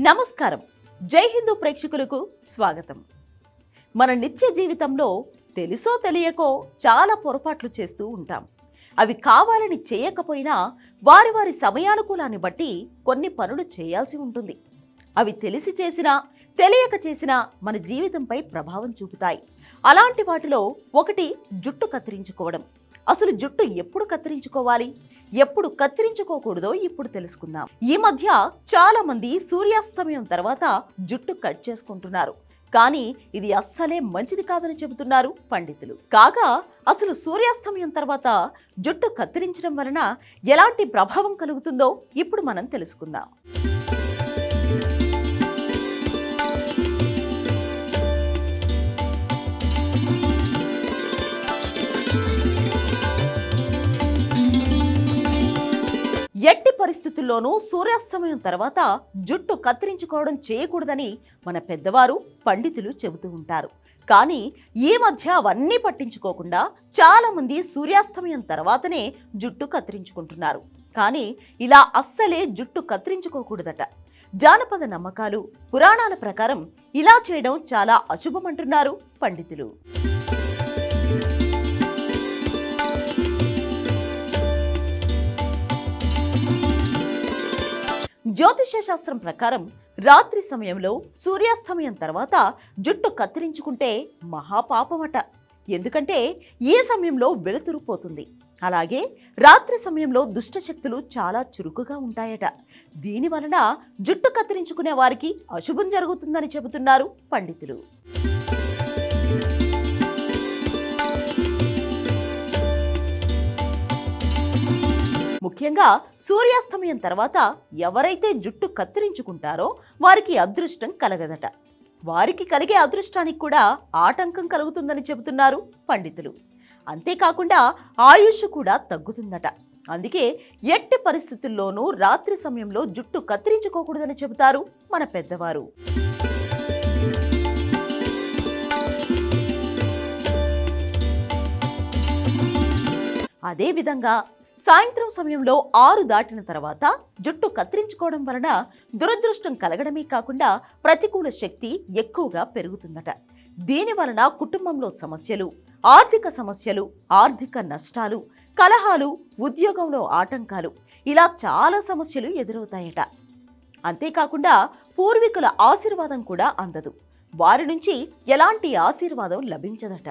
నమస్కారం. జై హిందూ ప్రేక్షకులకు స్వాగతం. మన నిత్య జీవితంలో తెలుసో తెలియకో చాలా పొరపాట్లు చేస్తూ ఉంటాం. అవి కావాలని చేయకపోయినా వారి వారి సమయానుకూలాన్ని బట్టి కొన్ని పనులు చేయాల్సి ఉంటుంది. అవి తెలిసి చేసినా తెలియక చేసినా మన జీవితంపై ప్రభావం చూపుతాయి. అలాంటి వాటిలో ఒకటి జుట్టు కత్తిరించుకోవడం. అసలు జుట్టు ఎప్పుడు కత్తిరించుకోవాలి? ఎప్పుడు కత్తిరించుకోకూడదో ఇప్పుడు తెలుసుకుందాం. ఈ మధ్య చాలా మంది సూర్యాస్తమయం తర్వాత జుట్టు కట్ చేసుకుంటున్నారు. కానీ ఇది అస్సలే మంచిది కాదని చెబుతున్నారు పండితులు. కాగా అసలు సూర్యాస్తమయం తర్వాత జుట్టు కత్తిరించడం వలన ఎలాంటి ప్రభావం కలుగుతుందో ఇప్పుడు మనం తెలుసుకుందాం. పరిస్థితుల్లోనూ సూర్యాస్తమయం తర్వాత జుట్టు కత్తిరించుకోవడం చేయకూడదని మన పెద్దవారు పండితులు చెబుతూ ఉంటారు. కానీ ఈ మధ్య అవన్నీ పట్టించుకోకుండా చాలామంది సూర్యాస్తమయం తర్వాతనే జుట్టు కత్తిరించుకుంటున్నారు. కానీ ఇలా అస్సలే జుట్టు కత్తిరించుకోకూడదట. జానపద నమ్మకాలు పురాణాల ప్రకారం ఇలా చేయడం చాలా అశుభమంటున్నారు పండితులు. జ్యోతిష్య శాస్త్రం ప్రకారం రాత్రి సమయంలో సూర్యాస్తమయం తర్వాత జుట్టు కత్తిరించుకుంటే మహాపాపమట. ఎందుకంటే ఈ సమయంలో వెలుతురు పోతుంది. అలాగే రాత్రి సమయంలో దుష్టశక్తులు చాలా చురుకుగా ఉంటాయట. దీని వలన జుట్టు కత్తిరించుకునే వారికి అశుభం జరుగుతుందని చెబుతున్నారు పండితులు. ముఖ్యంగా సూర్యాస్తమయం తర్వాత ఎవరైతే జుట్టు కత్తిరించుకుంటారో వారికి అదృష్టం కలగదట. వారికి కలిగే అదృష్టానికి కూడా ఆటంకం కలుగుతుందని చెబుతున్నారు పండితులు. అంతేకాకుండా ఆయుష్ కూడా తగ్గుతుందట. అందుకే ఎట్టి పరిస్థితుల్లోనూ రాత్రి సమయంలో జుట్టు కత్తిరించుకోకూడదని చెబుతారు మన పెద్దవారు. అదేవిధంగా సాయంత్రం సమయంలో ఆరు దాటిన తర్వాత జుట్టు కత్తిరించుకోవడం వలన దురదృష్టం కలగడమే కాకుండా ప్రతికూల శక్తి ఎక్కువగా పెరుగుతుందట. దీని వలన కుటుంబంలో సమస్యలు ఆర్థిక సమస్యలు ఆర్థిక నష్టాలు కలహాలు ఉద్యోగంలో ఆటంకాలు ఇలా చాలా సమస్యలు ఎదురవుతాయట. అంతేకాకుండా పూర్వీకుల ఆశీర్వాదం కూడా అందదు. వారి నుంచి ఎలాంటి ఆశీర్వాదం లభించదట.